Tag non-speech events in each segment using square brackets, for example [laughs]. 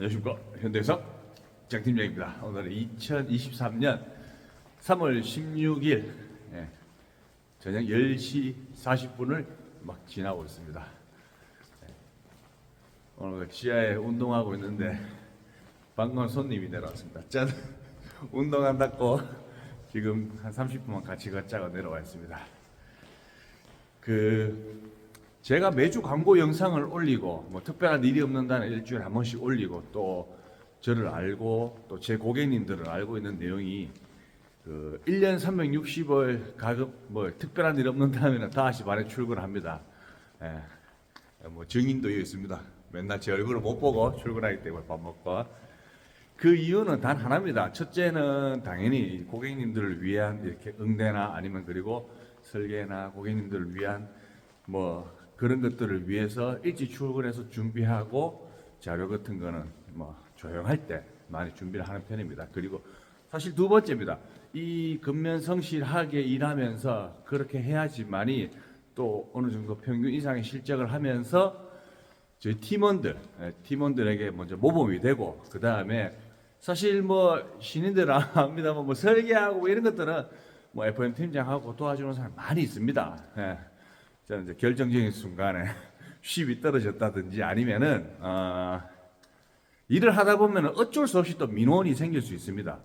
안녕하십니까 현대석 장팀장입니다. 오늘은 2023년 3월 16일 예, 저녁 10시 40분을 막 지나고 있습니다. 예, 오늘 그 지하에 운동하고 있는데 방금 손님이 내려왔습니다. 짠 [laughs] 운동한다고 지금 한 30분만 같이 걷자고 내려와 있습니다. 그 제가 매주 광고 영상을 올리고 뭐 특별한 일이 없는 날은 일주일에 한 번씩 올리고 또 저를 알고 또 제 고객님들을 알고 있는 내용이 그 1년 360일 가급 뭐 특별한 일 없는 다음에는 다시 반에 출근합니다. 예. 뭐 증인도 있습니다. 맨날 제 얼굴을 못 보고 출근하기 때문에 밥 먹고 그 이유는 단 하나입니다. 첫째는 당연히 고객님들을 위한 이렇게 응대나 아니면 그리고 설계나 고객님들을 위한 뭐 그런 것들을 위해서 일찍 출근해서 준비하고 자료 같은 거는 뭐 조용할 때 많이 준비를 하는 편입니다. 그리고 사실 두 번째입니다. 이 근면 성실하게 일하면서 그렇게 해야지만이 또 어느 정도 평균 이상의 실적을 하면서 저희 팀원들, 예, 팀원들에게 먼저 모범이 되고 그 다음에 사실 뭐 신인들은 안 [laughs] 합니다만 뭐 설계하고 뭐 이런 것들은 뭐 FM 팀장하고 도와주는 사람 많이 있습니다. 예. 저는 이제 결정적인 순간에 [laughs] 쉽이 떨어졌다든지 아니면은 어, 일을 하다 보면 어쩔 수 없이 또 민원이 생길 수 있습니다.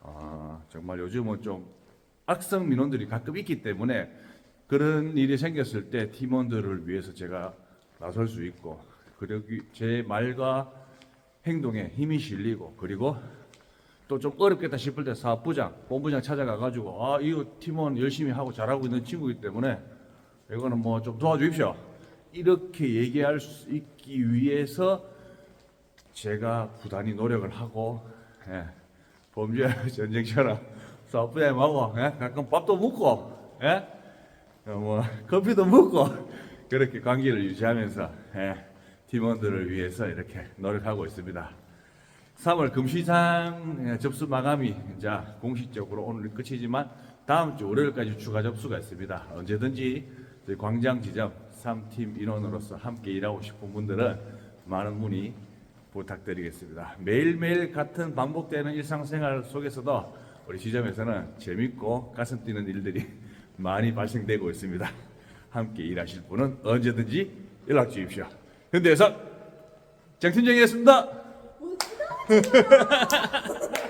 어, 정말 요즘은 좀 악성 민원들이 가끔 있기 때문에 그런 일이 생겼을 때 팀원들을 위해서 제가 나설 수 있고 그리고 제 말과 행동에 힘이 실리고 그리고 또 좀 어렵겠다 싶을 때 사업부장, 본부장 찾아가 가지고 아 이거 팀원 열심히 하고 잘하고 있는 친구이기 때문에 이거는 뭐 좀 도와주십시오. 이렇게 얘기할 수 있기 위해서 제가 부단히 노력을 하고 예, 범죄 전쟁처럼 [laughs] 사업부장님하고 예, 가끔 밥도 먹고 예, 어, 뭐 커피도 먹고 그렇게 관계를 유지하면서 예, 팀원들을 위해서 이렇게 노력하고 있습니다. 3월 금시장 예, 접수 마감이 이제 공식적으로 오늘 끝이지만 다음 주 월요일까지 추가 접수가 있습니다. 언제든지 저희 광장 지점 3팀 인원으로서 함께 일하고 싶은 분들은 많은 문의 부탁드리겠습니다. 매일매일 같은 반복되는 일상생활 속에서도 우리 지점에서는 재밌고 가슴 뛰는 일들이 [laughs] 많이 발생되고 있습니다. 함께 일하실 분은 언제든지 연락 주십시오. 현대에서 장팀장이었습니다. [laughs]